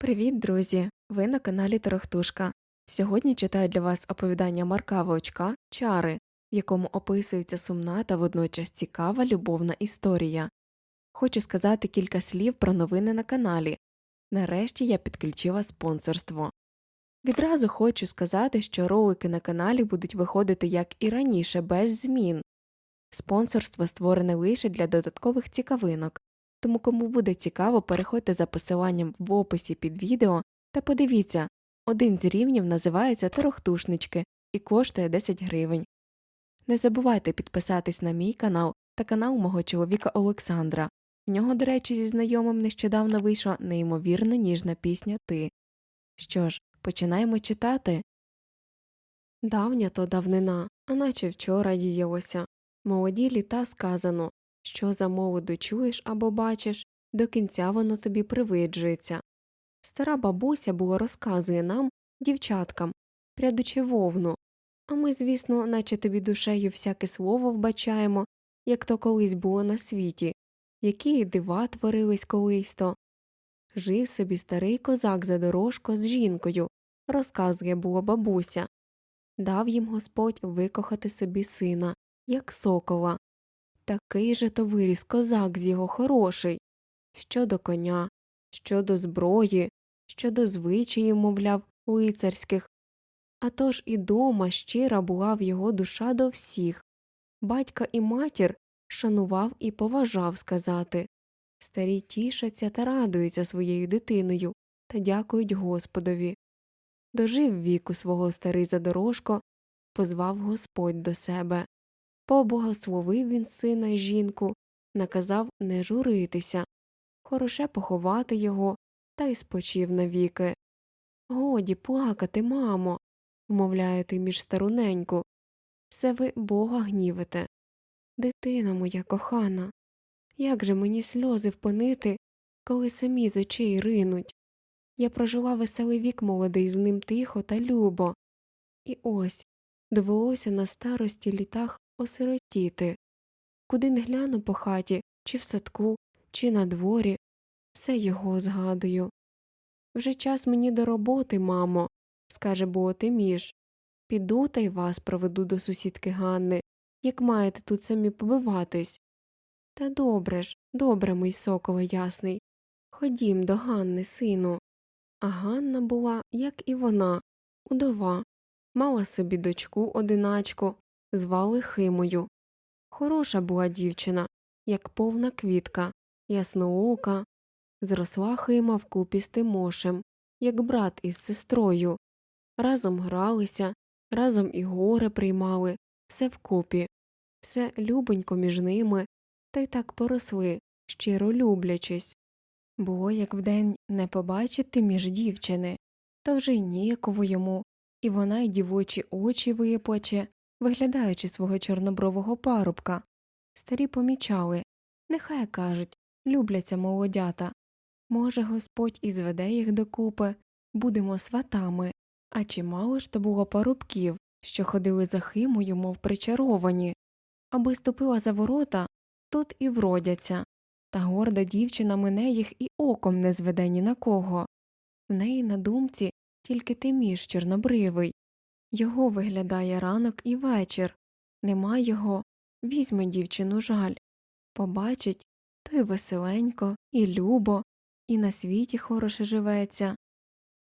Привіт, друзі! Ви на каналі Торохтушка. Сьогодні читаю для вас оповідання Марка Вовчка Чари, в якому описується сумна та водночас цікава любовна історія. Хочу сказати кілька слів про новини на каналі. Нарешті я підключила спонсорство. Відразу хочу сказати, що ролики на каналі будуть виходити як і раніше, без змін. Спонсорство створене лише для додаткових цікавинок. Тому кому буде цікаво, переходьте за посиланням в описі під відео та подивіться, один з рівнів називається Торохтушнички і коштує 10 гривень. Не забувайте підписатись на мій канал та канал мого чоловіка Олександра. В нього, до речі, зі знайомим нещодавно вийшла неймовірно ніжна пісня Ти. Що ж, починаємо читати. Давня то давнина, а наче вчора діялося. Молоді літа сказано що за молоду чуєш або бачиш, до кінця воно тобі привиджується. Стара бабуся було розказує нам, дівчаткам, прядучи вовну, а ми, звісно, наче тобі душею всяке слово вбачаємо, як то колись було на світі, які дива творились колись то. Жив собі старий козак за дорожко з жінкою, розказує було бабуся. Дав їм Господь викохати собі сина, як сокола, Такий же то виріс козак з його хороший. Щодо коня, щодо зброї, щодо звичаїв, мовляв, лицарських. А тож і дома щира була в його душа до всіх. Батька і матір шанував і поважав сказати. Старі тішаться та радуються своєю дитиною та дякують Господові. Дожив віку свого старий задорожко, позвав Господь до себе. Поблагословив він сина й жінку, наказав не журитися, хороше поховати його та й спочив навіки. Годі плакати, мамо, вмовляєте між старуненьку. Все ви бога гнівите. Дитина моя кохана, як же мені сльози впинити, коли самі з очей ринуть. Я прожила веселий вік молодий з ним тихо та любо. І ось довелося на старості літах осиротіти. Куди не гляну по хаті, чи в садку, чи на дворі, все його згадую. Вже час мені до роботи, мамо, скаже Буотиміш. Піду та й вас проведу до сусідки Ганни, як маєте тут самі побиватись. Та добре ж, добре, мій соколе ясний. Ходім до Ганни, сину. А Ганна була, як і вона, удова, мала собі дочку одиначку, звали Химою. Хороша була дівчина, як повна квітка, ясноока, зросла Хима вкупі з Тимошем, як брат із сестрою. Разом гралися, разом і горе приймали, все вкупі, все любонько між ними, та й так поросли, щиро люблячись. Було, як вдень не побачити між дівчини, то вже й ніяково йому, і вона й дівочі очі виплаче, виглядаючи свого чорнобрового парубка. Старі помічали нехай кажуть, любляться молодята. Може, господь і зведе їх докупи, будемо сватами. А чимало ж то було парубків, що ходили за химою, мов причаровані. Аби ступила за ворота, тут і вродяться. Та горда дівчина мине їх і оком не зведе ні на кого. В неї на думці тільки тиміш чорнобривий, його виглядає ранок і вечір. Нема його, візьме дівчину жаль. Побачить, то й веселенько, і любо, і на світі хороше живеться.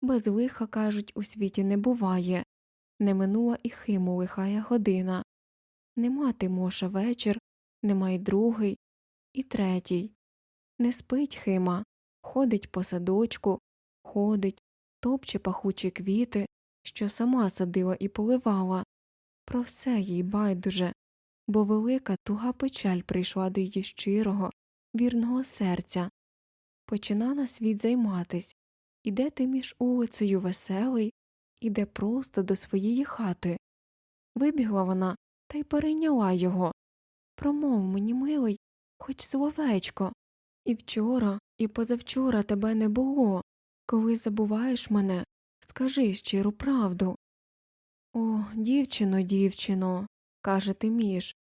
Без лиха, кажуть, у світі не буває. Не минула і химу лихая година. Нема Тимоша вечір, нема й другий, і третій. Не спить Хима, ходить по садочку, ходить, топче пахучі квіти, що сама садила і поливала. Про все їй байдуже, бо велика туга печаль прийшла до її щирого, вірного серця. Почина на світ займатись, іде ти між улицею веселий, іде просто до своєї хати. Вибігла вона та й перейняла його. Промов мені, милий, хоч словечко. І вчора, і позавчора тебе не було. Коли забуваєш мене, Скажи щиру правду. О, дівчино, дівчино, каже Тиміш,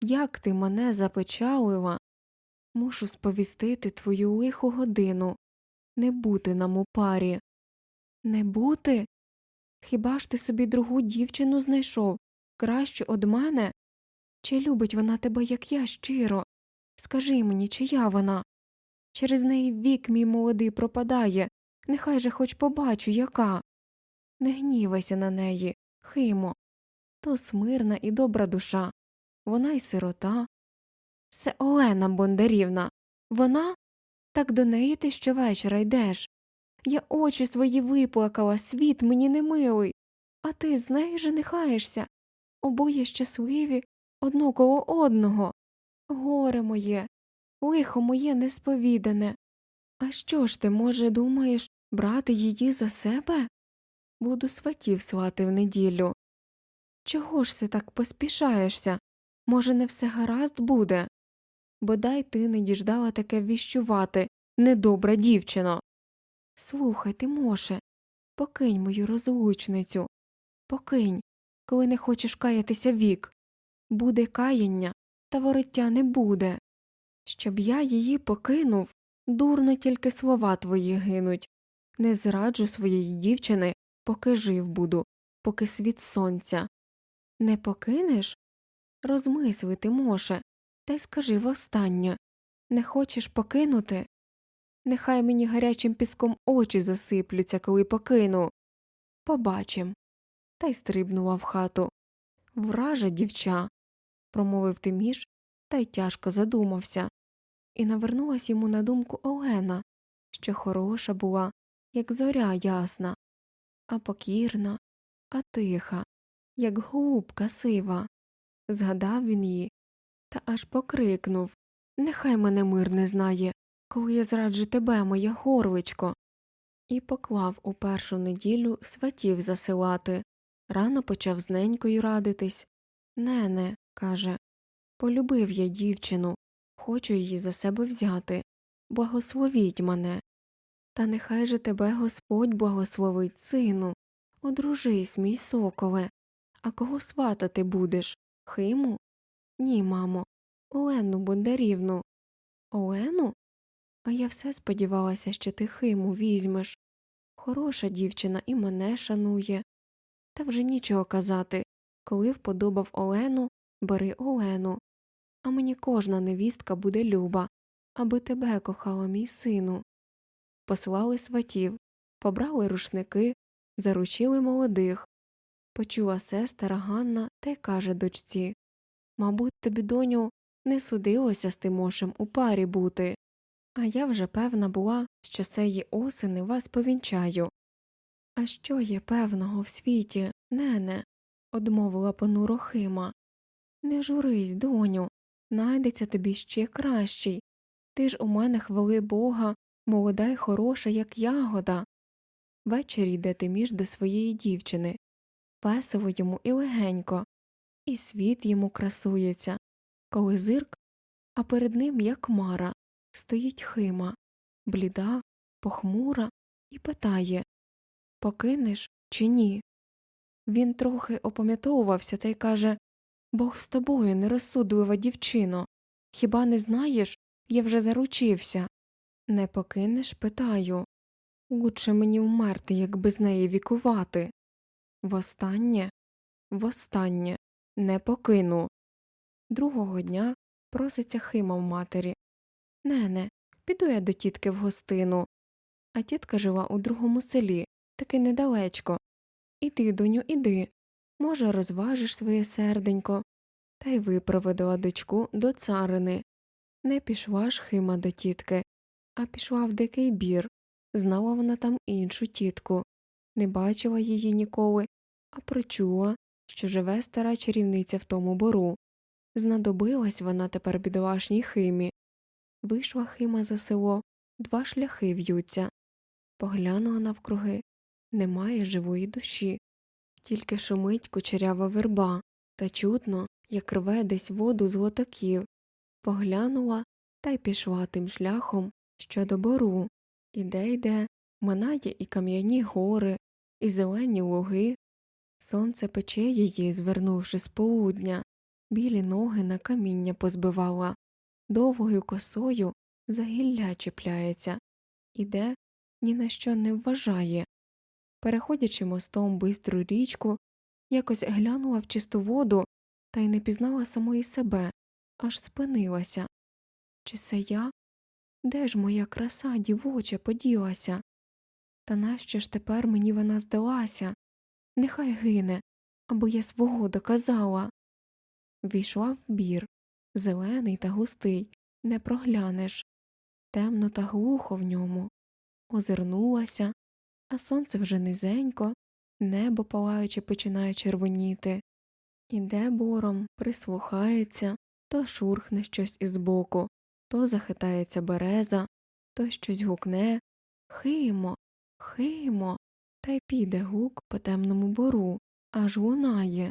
як ти мене запечалила. Мушу сповістити твою лиху годину. не бути нам у парі. Не бути? Хіба ж ти собі другу дівчину знайшов, кращу од мене? Чи любить вона тебе, як я, щиро? Скажи мені, чия вона? Через неї вік мій молодий пропадає, нехай же хоч побачу, яка. Не гнівайся на неї, Химо. То смирна і добра душа. Вона й сирота. Це Олена Бондарівна. Вона? Так до неї ти щовечора йдеш. Я очі свої виплакала, світ мені не милий. А ти з нею женихаєшся. Обоє щасливі одно коло одного. Горе моє, лихо моє несповідане. А що ж ти, може, думаєш, брати її за себе? Буду сватів свати в неділю. Чого ж ти так поспішаєшся? Може, не все гаразд буде? Бодай ти не діждала таке віщувати, недобра дівчино. Слухай, Тимоше, покинь мою розлучницю. Покинь, коли не хочеш каятися вік. Буде каяння, та вороття не буде. Щоб я її покинув, дурно тільки слова твої гинуть. Не зраджу своєї дівчини, поки жив буду, поки світ сонця. Не покинеш? Розмисли, Тимоше, та й скажи востаннє не хочеш покинути? Нехай мені гарячим піском очі засиплються, коли покину. Побачим. Та й стрибнула в хату. Вража дівча, промовив Тиміш, та й тяжко задумався. І навернулась йому на думку Олена, що хороша була, як зоря ясна, а покірна, а тиха, як голубка сива. Згадав він її та аж покрикнув Нехай мене мир не знає, коли я зраджу тебе, моє горличко. І поклав у першу неділю сватів засилати. Рано почав з ненькою радитись. Нене, каже, полюбив я дівчину, хочу її за себе взяти. Благословіть мене. Та нехай же тебе Господь благословить, сину. Одружись, мій соколе. А кого сватати будеш? Химу? Ні, мамо, Олену Бондарівну. Олену? А я все сподівалася, що ти Химу візьмеш. Хороша дівчина і мене шанує. Та вже нічого казати. Коли вподобав Олену, бери Олену. А мені кожна невістка буде люба, аби тебе кохала, мій сину. Послали сватів, побрали рушники, заручили молодих. Почула сестра Ганна та й каже дочці Мабуть, тобі, доню, не судилося з Тимошем у парі бути. А я вже певна була, що сеї осени вас повінчаю. А що є певного в світі, нене? одмовила понуро Хима. Не журись, доню, найдеться тобі ще кращий. Ти ж у мене хвали бога, молода й хороша, як ягода. Ввечері йде Тиміш до своєї дівчини. Весело йому і легенько, і світ йому красується, коли зирк, а перед ним, як мара, стоїть Хима, бліда, похмура, і питає Покинеш чи ні? Він трохи опам'ятовувався та й каже Бог з тобою, нерозсудлива дівчино. Хіба не знаєш, я вже заручився. Не покинеш, питаю. Лучше мені вмерти, як без неї вікувати. Востаннє, востаннє, не покину. Другого дня проситься Хима в матері. Нене, піду я до тітки в гостину. А тітка жила у другому селі, таки недалечко. Іди, доню, іди. Може, розважиш своє серденько. Та й випроводила дочку до царини. Не пішла ж Хима до тітки, а пішла в дикий бір. Знала вона там іншу тітку. Не бачила її ніколи, а прочула, що живе стара чарівниця в тому бору. Знадобилась вона тепер бідолашній Химі. Вийшла Хима за село, два шляхи в'ються. Поглянула навкруги немає живої душі, тільки шумить кучерява верба, та чутно, як рве десь воду з лотоків. Поглянула та й пішла тим шляхом, що до бору. Іде йде, минає і кам'яні гори, і зелені луги. Сонце пече її, звернувши з полудня, білі ноги на каміння позбивала, довгою косою за гілля чіпляється, іде, ні на що не вважає. Переходячи мостом бистру річку, якось глянула в чисту воду та й не пізнала самої себе, аж спинилася. Чи це я? Де ж моя краса дівоча поділася? Та нащо ж тепер мені вона здалася? Нехай гине, або я свого доказала. Війшла в бір, зелений та густий, не проглянеш. Темно та глухо в ньому. Озирнулася, а сонце вже низенько, небо палаючи починає червоніти. Іде бором, прислухається, то шурхне щось із боку, то захитається береза, то щось гукне Химо, химо, та й піде гук по темному бору, аж лунає.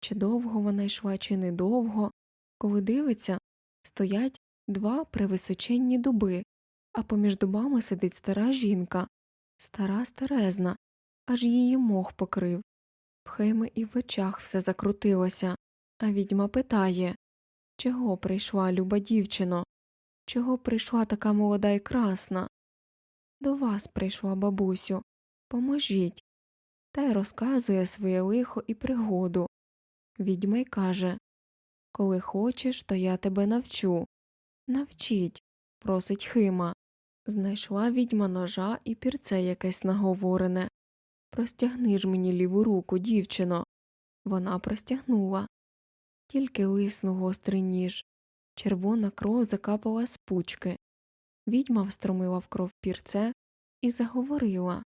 Чи довго вона йшла, чи недовго, коли дивиться, стоять два привисоченні дуби, а поміж дубами сидить стара жінка, стара старезна, аж її мох покрив. В Хими і в очах все закрутилося, а відьма питає Чого прийшла люба дівчино? Чого прийшла така молода і красна? До вас прийшла бабусю. Поможіть. Та й розказує своє лихо і пригоду. Відьма й каже Коли хочеш, то я тебе навчу. Навчіть, просить Хима. Знайшла відьма ножа і пірце якесь наговорене. Простягни ж мені ліву руку, дівчино. Вона простягнула. Тільки лиснув гострий ніж. Червона кров закапала з пучки. Відьма встромила в кров пірце і заговорила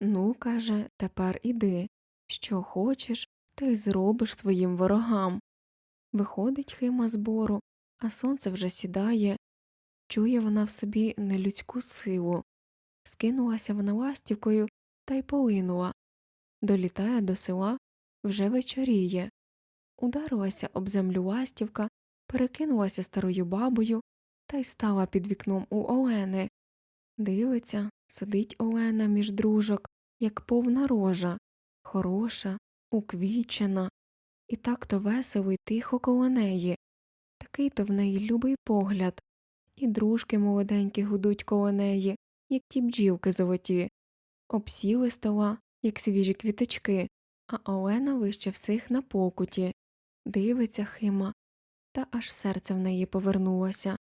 Ну, каже, тепер іди. Що хочеш, те й зробиш своїм ворогам. Виходить Хима з бору, а сонце вже сідає. Чує вона в собі нелюдську силу. Скинулася вона ластівкою та й полинула. Долітає до села, вже вечоріє. Ударилася об землю ластівка, перекинулася старою бабою та й стала під вікном у Олени. Дивиться, сидить Олена між дружок, як повна рожа, хороша, уквічена, і так то весело й тихо коло неї, такий то в неї любий погляд, і дружки молоденькі гудуть коло неї, як ті бджілки золоті, обсіли стола, як свіжі квіточки, а Олена вище всіх на покуті. Дивиться Хима, та аж серце в неї повернулося.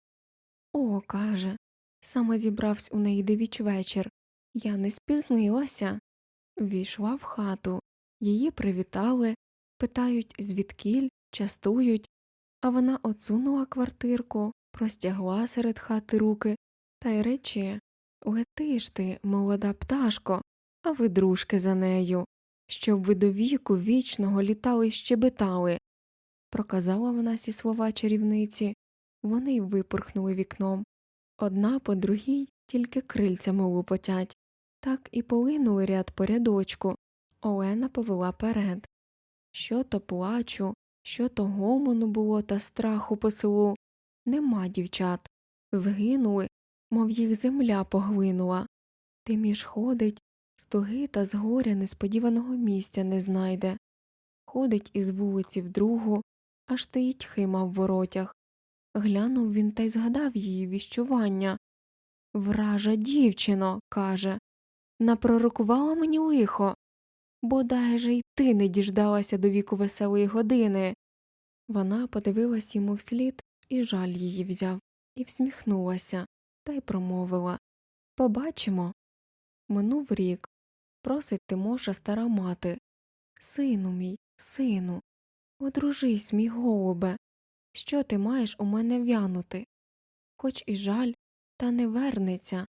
О, каже, саме зібрався у неї дивіч вечір. Я не спізнилася. Війшла в хату, її привітали, питають, звідкіль, частують, а вона отсунула квартирку, простягла серед хати руки та й рече Лети ж ти, молода пташко, а ви дружки за нею, щоб ви до віку вічного літали й щебетали. Проказала вона ці слова чарівниці, вони й випорхнули вікном. Одна по другій тільки крильцями лупотять. Так і полинули ряд по рядочку. Олена повела перед. Що то плачу, що то гомону було та страху по селу. Нема дівчат. Згинули, мов їх земля поглинула. Тиміж ходить, з туги та з горя несподіваного місця не знайде. Ходить із вулиці в другу, аж стоїть хима в воротях. Глянув він та й згадав її віщування. Вража дівчино, каже, напророкувала мені лихо. Бодай же й ти не діждалася до віку веселої години. Вона подивилась йому вслід, і жаль її взяв, і всміхнулася, та й промовила Побачимо. Минув рік. Просить Тимоша стара мати. Сину мій, сину, одружись, мій голубе. Що ти маєш у мене в'янути? Хоч і жаль, та не вернеться.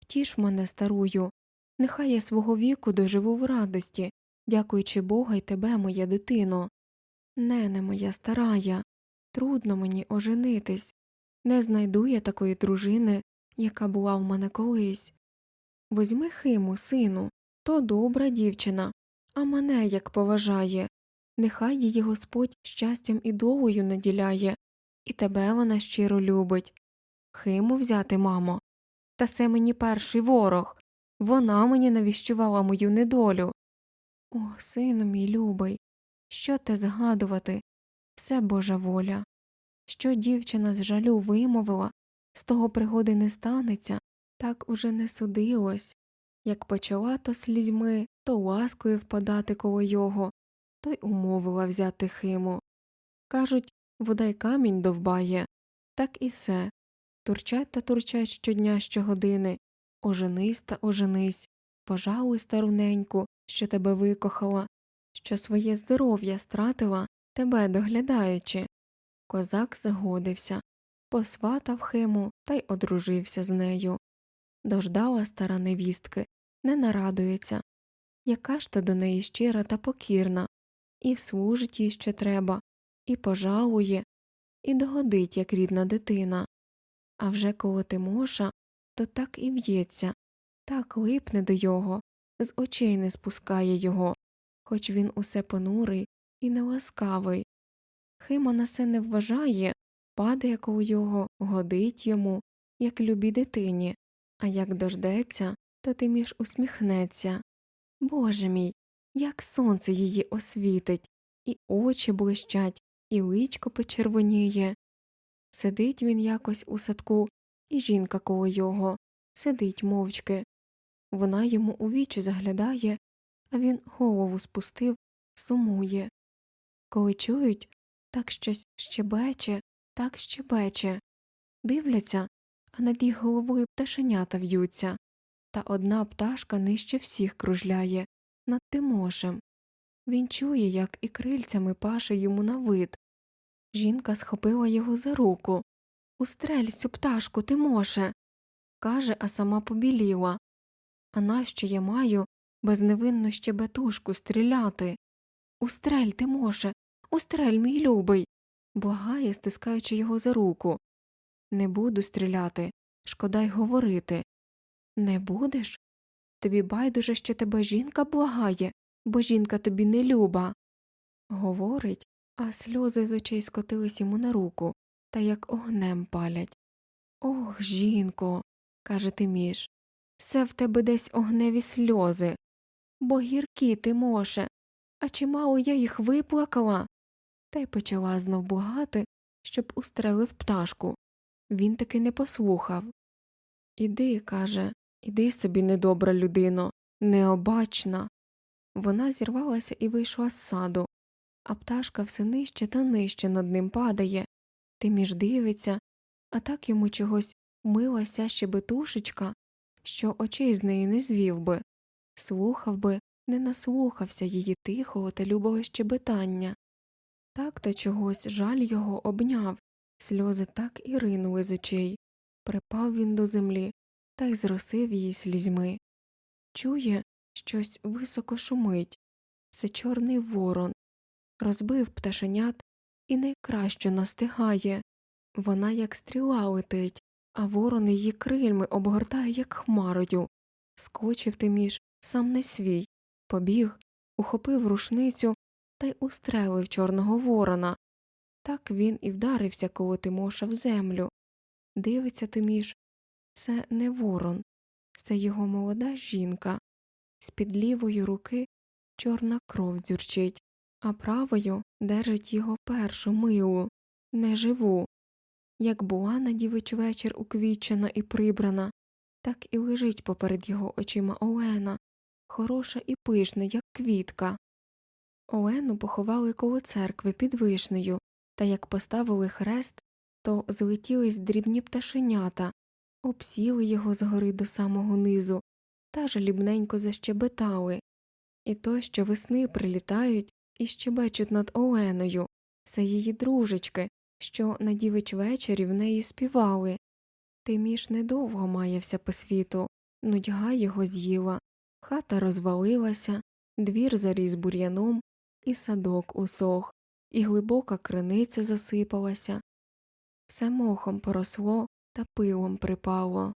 Втіш мене старую, нехай я свого віку доживу в радості, дякуючи Бога й тебе, моя дитино. Нене моя старая, трудно мені оженитись, не знайду я такої дружини, яка була в мене колись. Возьми химу, сину, то добра дівчина, а мене як поважає. Нехай її Господь щастям і долею наділяє, і тебе вона щиро любить. Химу взяти, мамо. Та це мені перший ворог. Вона мені навіщувала мою недолю. О, сину мій любий, що те згадувати? Все Божа воля. Що дівчина з жалю вимовила, з того пригоди не станеться, Так уже не судилось. Як почала то слізьми, то ласкою впадати коло його, то й умовила взяти химу. Кажуть, вода й камінь довбає, так і се. Турчать та турчать щодня щогодини. Оженись та оженись, пожалуй старуненьку, що тебе викохала, що своє здоров'я стратила, тебе доглядаючи. Козак загодився, посватав химу та й одружився з нею. Дождала стара невістки, не нарадується. Яка ж то до неї щира та покірна, і вслужить їй ще треба, і пожалує, і догодить, як рідна дитина. А вже коло Тимоша, то так і в'ється, так липне до його, з очей не спускає його, хоч він усе понурий і неласкавий. Хима на се не вважає, падає коло його, годить йому, як любій дитині, а як дождеться, то тиміш усміхнеться. Боже мій, як сонце її освітить, і очі блищать, і личко почервоніє. Сидить він якось у садку, і жінка коло його, сидить мовчки. Вона йому у вічі заглядає, а він голову спустив, сумує. Коли чують, так щось щебече, так щебече. Дивляться, а над їх головою пташенята в'ються, та одна пташка нижче всіх кружляє, над Тимошем. Він чує, як і крильцями паше йому на вид. Жінка схопила його за руку. Устрель цю пташку, Тимоше. каже, а сама побіліла. А нащо я маю безневинну щебетушку стріляти? Устрель, Тимоше, устрель, мій любий. благає, стискаючи його за руку. Не буду стріляти, шкода й говорити. Не будеш? Тобі байдуже, що тебе жінка благає, бо жінка тобі не люба. Говорить, а сльози з очей скотились йому на руку та як огнем палять. Ох, жінко, каже Тиміш, все в тебе десь огневі сльози. Бо гіркі ти, Моше, а чимало я їх виплакала. Та й почала знов бугати, щоб устрелив пташку. Він таки не послухав. Іди, каже, іди собі, недобра людино, необачна. Вона зірвалася і вийшла з саду, а пташка все нижче та нижче над ним падає. Тиміж дивиться, а так йому чогось милася щебетушечка, що очей з неї не звів би, слухав би, не наслухався її тихого та любого щебетання. Так то чогось жаль його обняв, сльози так і ринули з очей. Припав він до землі та й зросив її слізьми. Чує, щось високо шумить. Це чорний ворон. Розбив пташенят і найкраще настигає. Вона як стріла летить, а ворон її крильми обгортає, як хмарою. Скочив Тиміш сам не свій, побіг, ухопив рушницю та й устрелив чорного ворона. Так він і вдарився коло Тимоша в землю. Дивиться Тиміш, це не ворон, це його молода жінка. З під лівої руки чорна кров дзюрчить, а правою держить його першу милу, неживу. Як була на дівич вечір уквічена і прибрана, так і лежить поперед його очима Олена, хороша і пишна, як квітка. Олену поховали коло церкви під вишнею, та як поставили хрест, то злетілись дрібні пташенята, обсіли його згори до самого низу та жалібненько защебетали. І то, що весни прилітають і щебечуть над Оленою, це її дружечки, що на дівич вечері в неї співали. Тиміш недовго маявся по світу, нудьга його з'їла, хата розвалилася, двір заріс бур'яном, і садок усох, і глибока криниця засипалася. Все мохом поросло та пилом припало.